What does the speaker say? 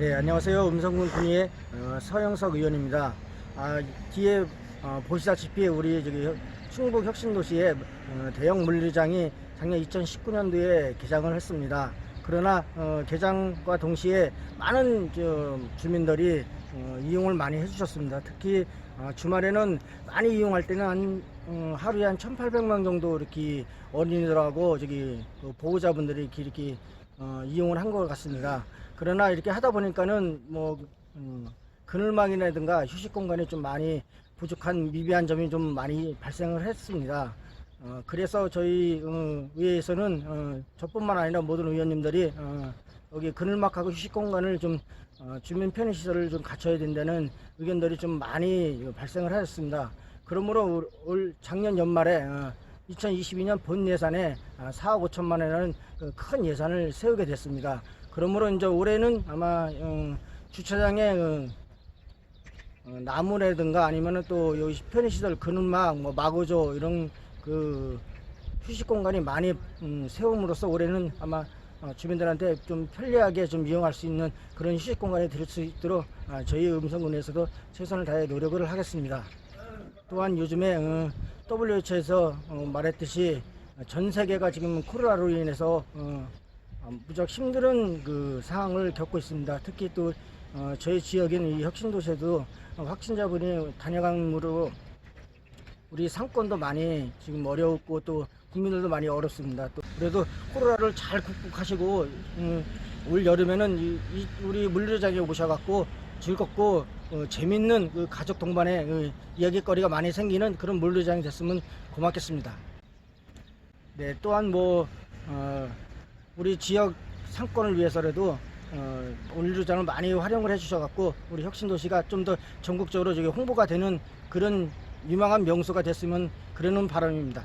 네, 안녕하세요. 음성군 군의의 어, 서영석 의원입니다. 아, 뒤에 어, 보시다시피 우리 저기 혁- 충북 혁신도시의 어, 대형 물류장이 작년 2019년도에 개장을 했습니다. 그러나 어, 개장과 동시에 많은 저, 주민들이 어, 이용을 많이 해주셨습니다. 특히 어, 주말에는 많이 이용할 때는 한 어, 하루에 한 1,800명 정도 이렇게 어린이들하고 저기 그 보호자분들이 이렇게, 이렇게 어, 이용을 한 것 같습니다. 그러나 이렇게 하다 보니까는 뭐 음, 그늘망이라든가 휴식 공간이 좀 많이 부족한 미비한 점이 좀 많이 발생을 했습니다. 어, 그래서 저희 어, 의회에서는 어, 저뿐만 아니라 모든 의원님들이 어, 여기 그늘막하고 휴식 공간을 좀 어, 주민 편의 시설을 좀 갖춰야 된다는 의견들이 좀 많이 발생을 하였습니다. 그러므로 올- 올 작년 연말에 어, 2022년 본 예산에 아, 4억 5천만 원이라는 그큰 예산을 세우게 됐습니다. 그러므로 이제 올해는 아마 어, 주차장에 어, 어, 나무라든가 아니면은 또 여기 편의시설 그늘막 뭐 마구조 이런 그 휴식 공간이 많이 음, 세움으로써 올해는 아마 어, 주민들한테 좀 편리하게 좀 이용할 수 있는 그런 휴식 공간이 될 수 있도록 아, 저희 음성군에서도 최선을 다해 노력을 하겠습니다. 또한 요즘에 어, WHO에서 어, 말했듯이 전 세계가 지금 코로나로 인해서 어, 어, 무척 힘든 그 상황을 겪고 있습니다. 특히 또 어, 저희 지역인 이 혁신도시에도 어, 확진자분이 단여강으로 우리 상권도 많이 지금 어려웠고 또 국민들도 많이 어렵습니다. 또 그래도 코로나를 잘 극복하시고 음, 올 여름에는 우리 물류장에 오셔갖고 즐겁고 어, 재밌는 그 가족 동반의 그 이야기거리가 많이 생기는 그런 물류장이 됐으면 고맙겠습니다. 네, 또한 뭐 어, 우리 지역 상권을 위해서라도 어, 물류장을 많이 활용을 해주셔갖고 우리 혁신도시가 좀 더 전국적으로 저기 홍보가 되는 그런 유망한 명소가 됐으면 그러는 바람입니다.